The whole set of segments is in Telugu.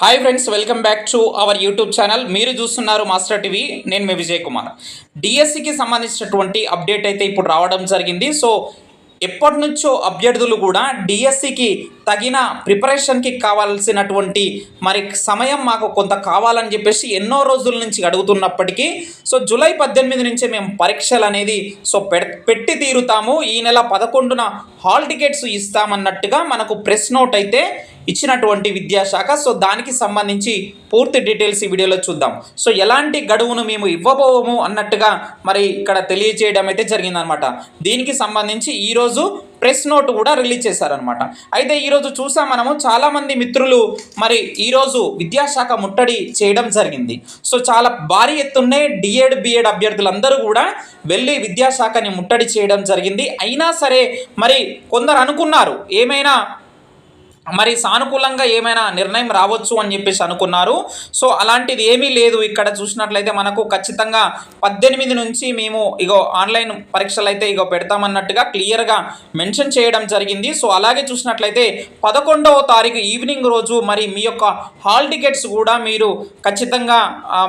Hi friends welcome back to our YouTube channel మీరు చూస్తున్నారు మాస్టర్ టీవీ నేను మీ విజయ్ కుమార్. డిఎస్సికి సంబంధించినటువంటి అప్డేట్ అయితే ఇప్పుడు రావడం జరిగింది. సో ఎప్పటి నుంచో అభ్యర్థులు కూడా డిఎస్సికి తగిన ప్రిపరేషన్కి కావాల్సినటువంటి మరి సమయం మాకు కొంత కావాలని చెప్పేసి ఎన్నో రోజుల నుంచి అడుగుతున్నప్పటికీ సో జూలై పద్దెనిమిది నుంచే మేము పరీక్షలు అనేది సో పెట్టి తీరుతాము. ఈ నెల పదకొండున హాల్ టికెట్స్ ఇస్తామన్నట్టుగా మనకు ప్రెస్ నోట్ అయితే ఇచ్చినటువంటి విద్యాశాఖ. సో దానికి సంబంధించి పూర్తి డీటెయిల్స్ ఈ వీడియోలో చూద్దాం. సో ఎలాంటి గడువును మేము ఇవ్వబోము అన్నట్టుగా మరి ఇక్కడ తెలియజేయడం అయితే జరిగిందనమాట. దీనికి సంబంధించి ఈరోజు ప్రెస్ నోట్ కూడా రిలీజ్ చేశారనమాట. అయితే ఈరోజు చూసాం మనము చాలామంది మిత్రులు మరి ఈరోజు విద్యాశాఖ ముట్టడి చేయడం జరిగింది. సో చాలా భారీ ఎత్తున్నే డిఎడ్ బిఎడ్ అభ్యర్థులందరూ కూడా వెళ్ళి విద్యాశాఖని ముట్టడి చేయడం జరిగింది. అయినా సరే మరి కొందరు అనుకున్నారు ఏమైనా మరి సానుకూలంగా ఏమైనా నిర్ణయం రావచ్చు అని చెప్పేసి అనుకున్నారు. సో అలాంటిది ఏమీ లేదు. ఇక్కడ చూసినట్లయితే మనకు ఖచ్చితంగా పద్దెనిమిది నుంచి మేము ఇగో ఆన్లైన్ పరీక్షలు అయితే ఇగో పెడతామన్నట్టుగా క్లియర్గా మెన్షన్ చేయడం జరిగింది. సో అలాగే చూసినట్లయితే పదకొండవ తారీఖు ఈవినింగ్ రోజు మరి మీ యొక్క హాల్ టికెట్స్ కూడా మీరు ఖచ్చితంగా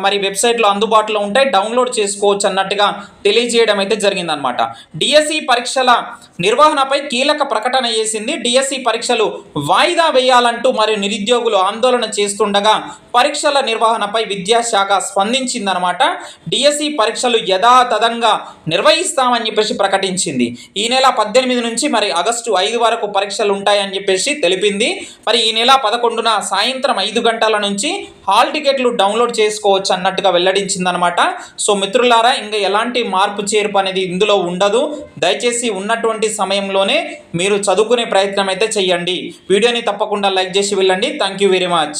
మరి వెబ్సైట్లో అందుబాటులో ఉంటాయి డౌన్లోడ్ చేసుకోవచ్చు అన్నట్టుగా తెలియజేయడం అయితే జరిగిందనమాట డిఎస్సి పరీక్షల నిర్వహణపై కీలక ప్రకటన చేసింది డిఎస్సి పరీక్షలు వాయి వాయిదా వేయాలంటూ మరియు నిరుద్యోగులు ఆందోళన చేస్తుండగా పరీక్షల నిర్వహణపై విద్యాశాఖ స్పందించిందనమాట డిఎస్సి పరీక్షలు యథాతథంగా నిర్వహిస్తామని చెప్పేసి ప్రకటించింది. ఈ నెల పద్దెనిమిది నుంచి మరి ఆగస్టు ఐదు వరకు పరీక్షలు ఉంటాయని చెప్పేసి తెలిపింది. మరి ఈ నెల పదకొండున సాయంత్రం ఐదు గంటల నుంచి హాల్ టికెట్లు డౌన్లోడ్ చేసుకోవచ్చు అన్నట్టుగా వెల్లడించిందనమాట సో మిత్రులారా ఇంకా ఎలాంటి మార్పు చేర్పు అనేది ఇందులో ఉండదు. దయచేసి ఉన్నటువంటి సమయంలోనే మీరు చదువుకునే ప్రయత్నం అయితే చేయండి. వీడియోని తప్పకుండా లైక్ చేసి వెళ్ళండి. Thank you very much